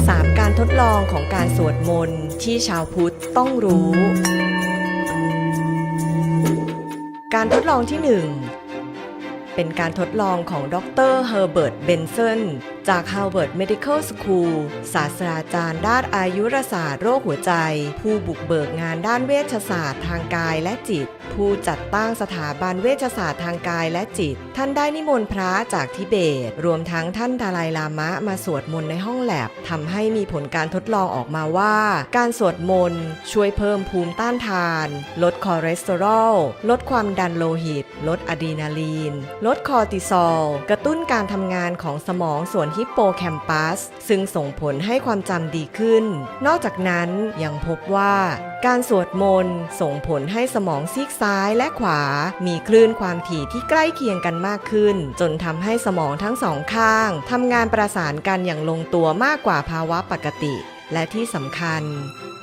3. การทดลองของการสวดมนต์ที่ชาวพุทธต้องรู้ การทดลองที่ 1 เป็นการทดลองของดรเฮอร์เบิร์ต เบนเซน จาก Harvard Medical School ศาสตราจารย์ด้านอายุรศาสตร์โรคหัวใจ ผู้บุกเบิกงานด้านเวชศาสตร์ทางกายและจิต ผู้จัดตั้งสถาบันเวชศาสตร์ทางกายและจิต ท่านได้นิมนต์พระจากทิเบต รวมทั้งท่านดาไลลามะมาสวดมนต์ในห้องแลบทำให้มีผลการทดลองออกมาว่า การสวดมนต์ช่วยเพิ่มภูมิต้านทาน ลดคอเลสเตอรอล ลดความดันโลหิต ลดอะดรีนาลีน ลดคอร์ติซอล กระตุ้นการทำงานของสมองส่วนฮิปโปแคมปัส ซึ่งส่งผลให้ความจำดีขึ้น นอกจากนั้นยังพบว่าการสวดมนต์ส่งผลให้สมองซีกซ้ายและขวา มีคลื่นความถี่ที่ใกล้เคียงกันมากขึ้น จนทำให้สมองทั้งสองข้างทำงานประสานกันอย่างลงตัวมากกว่าภาวะปกติ และที่สำคัญ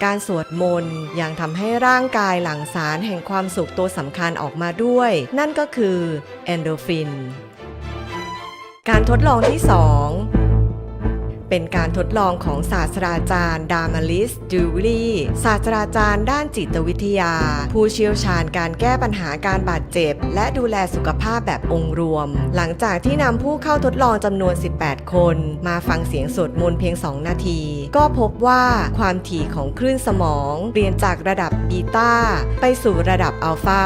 การสวดมนต์ยังทำให้ร่างกายหลั่งสารแห่งความสุขตัวสำคัญออกมาด้วย นั่นก็คือ เอนโดฟิน การทดลองที่ 2 เป็นการทดลองของศาสตราจารย์ ดามาลิสดูวลีศาสตราจารย์ด้านจิตวิทยา ผู้เชี่ยวชาญการแก้ปัญหาการบาดเจ็บ และดูแลสุขภาพแบบองค์รวม หลังจากที่นำผู้เข้าทดลองจำนวน 18 คน มาฟังเสียงสวดมนต์เพียง 2 นาที ก็พบว่าความถี่ของคลื่นสมองเปลี่ยนจากระดับบีตาไปสู่ระดับอัลฟา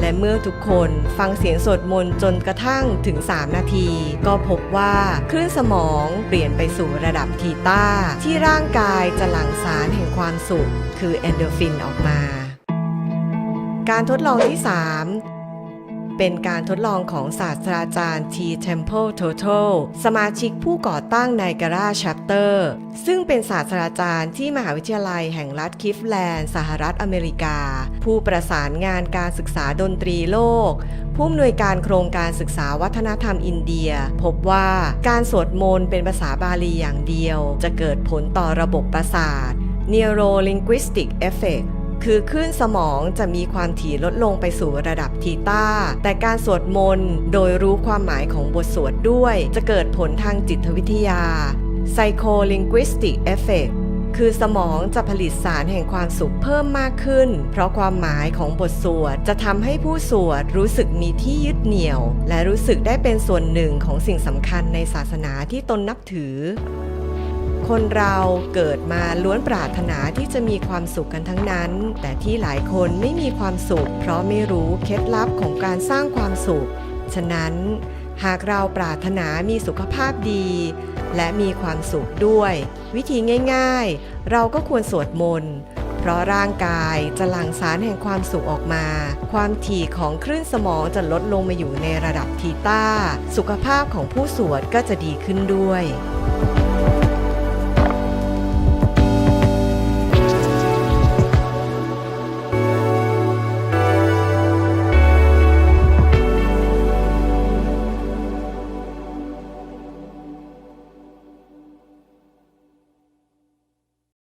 และเมื่อทุกคนฟังเสียงสวดมนต์จนกระทั่งถึง 3 นาที ก็พบว่าคลื่นสมองเปลี่ยนไปสู่ระดับทีต้า ที่ร่างกายจะหลั่งสารแห่งความสุข คือเอนโดรฟินออกมา การทดลองที่ 3 เป็นการทดลองของศาสตราจารย์ T Temple Total สมาชิกผู้ก่อตั้งไนการา Chapter ซึ่งเป็นศาสตราจารย์ที่มหาวิทยาลัยแห่งรัฐคิฟแลนด์สหรัฐอเมริกา ผู้ประสานงานการศึกษาดนตรีโลก ผู้อำนวยการโครงการศึกษาวัฒนธรรมอินเดีย พบว่าการสวดมนต์เป็นภาษาบาลีอย่างเดียว จะเกิดผลต่อระบบประสาท Neuro Linguistic Effect คือคลื่นสมองจะมีความถี่ลดลงไปสู่ระดับทีต้า แต่การสวดมนต์โดยรู้ความหมายของบทสวดด้วย จะเกิดผลทางจิตวิทยา Psycholinguistic Effect คือสมองจะผลิตสารแห่งความสุขเพิ่มมากขึ้น เพราะความหมายของบทสวดจะทำให้ผู้สวดรู้สึกมีที่ยึดเหนี่ยว และรู้สึกได้เป็นส่วนหนึ่งของสิ่งสำคัญในศาสนาที่ตนนับถือ คนเราเกิดมาล้วนปรารถนาที่จะมีความสุขกันทั้งนั้น แต่ที่หลายคนไม่มีความสุข เพราะไม่รู้เคล็ดลับของการสร้างความสุข ฉะนั้น หากเราปรารถนามีสุขภาพดี และมีความสุขด้วย วิธีง่าย ๆ เราก็ควรสวดมนต์เพราะร่างกายจะหลั่งสารแห่งความสุขออกมา ความถี่ของคลื่นสมองจะลดลงมาอยู่ในระดับทีต้า สุขภาพของผู้สวดก็จะดีขึ้นด้วย